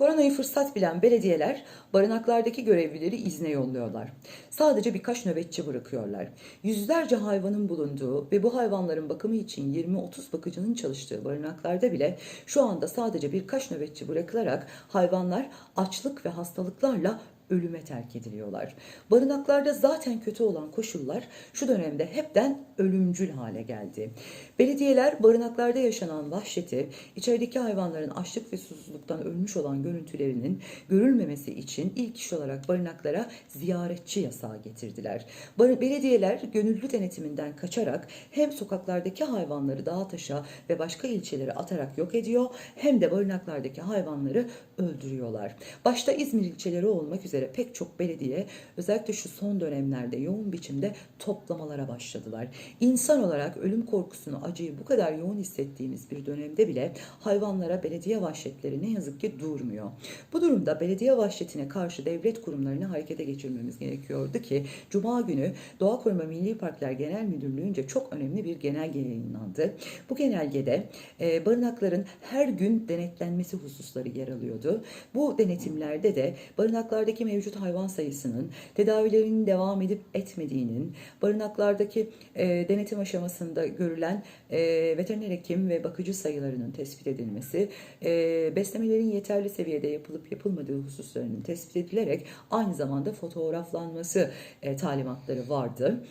Koronayı fırsat bilen belediyeler barınaklardaki görevlileri izne yolluyorlar. Sadece birkaç nöbetçi bırakıyorlar. Yüzlerce hayvanın bulunduğu ve bu hayvanların bakımı için 20-30 bakıcının çalıştığı barınaklarda bile şu anda sadece birkaç nöbetçi bırakılarak hayvanlar açlık ve hastalıklarla ölüme terk ediliyorlar. Barınaklarda zaten kötü olan koşullar şu dönemde hepten ölümcül hale geldi. Belediyeler barınaklarda yaşanan vahşeti, içerideki hayvanların açlık ve susuzluktan ölmüş olan görüntülerinin görülmemesi için ilk iş olarak barınaklara ziyaretçi yasağı getirdiler. Bar- Belediyeler gönüllü denetiminden kaçarak hem sokaklardaki hayvanları dağa taşa ve başka ilçelere atarak yok ediyor hem de barınaklardaki hayvanları öldürüyorlar. Başta İzmir ilçeleri olmak üzere pek çok belediye özellikle şu son dönemlerde yoğun biçimde toplamalara başladılar. İnsan olarak ölüm korkusunu, acıyı bu kadar yoğun hissettiğimiz bir dönemde bile hayvanlara belediye vahşetleri ne yazık ki durmuyor. Bu durumda belediye vahşetine karşı devlet kurumlarını harekete geçirmemiz gerekiyordu ki Cuma günü Doğa Koruma Milli Parklar Genel Müdürlüğü'nce çok önemli bir genelge yayınlandı. Bu genelgede e, barınakların her gün denetlenmesi hususları yer alıyordu. Bu denetimlerde de barınaklardaki mevcut hayvan sayısının, tedavilerinin devam edip etmediğinin, barınaklardaki e, denetim aşamasında görülen e, veteriner hekim ve bakıcı sayılarının tespit edilmesi, e, beslemelerin yeterli seviyede yapılıp yapılmadığı hususlarının tespit edilerek aynı zamanda fotoğraflanması e, talimatları vardı.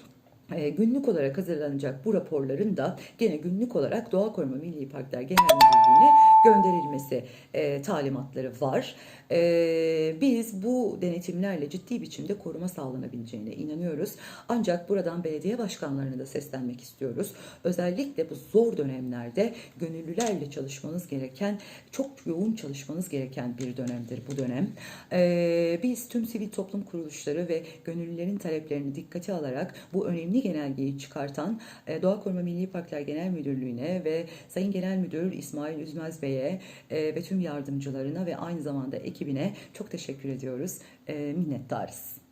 E, günlük olarak hazırlanacak bu raporların da gene günlük olarak Doğa Koruma Milli Parklar Genel Müdürlüğü'ne gönderilmesi e, talimatları var. E, biz bu denetimlerle ciddi biçimde koruma sağlanabileceğine inanıyoruz. Ancak buradan belediye başkanlarına da seslenmek istiyoruz. Özellikle bu zor dönemlerde gönüllülerle çalışmanız gereken, çok yoğun çalışmanız gereken bir dönemdir bu dönem. E, biz tüm sivil toplum kuruluşları ve gönüllülerin taleplerini dikkate alarak bu önemli genelgeyi çıkartan e, Doğa Koruma Milli Parklar Genel Müdürlüğü'ne ve Sayın Genel Müdür İsmail Üzmez Bey'e e, ve tüm yardımcılarına ve aynı zamanda ekibine çok teşekkür ediyoruz. E, minnettarız.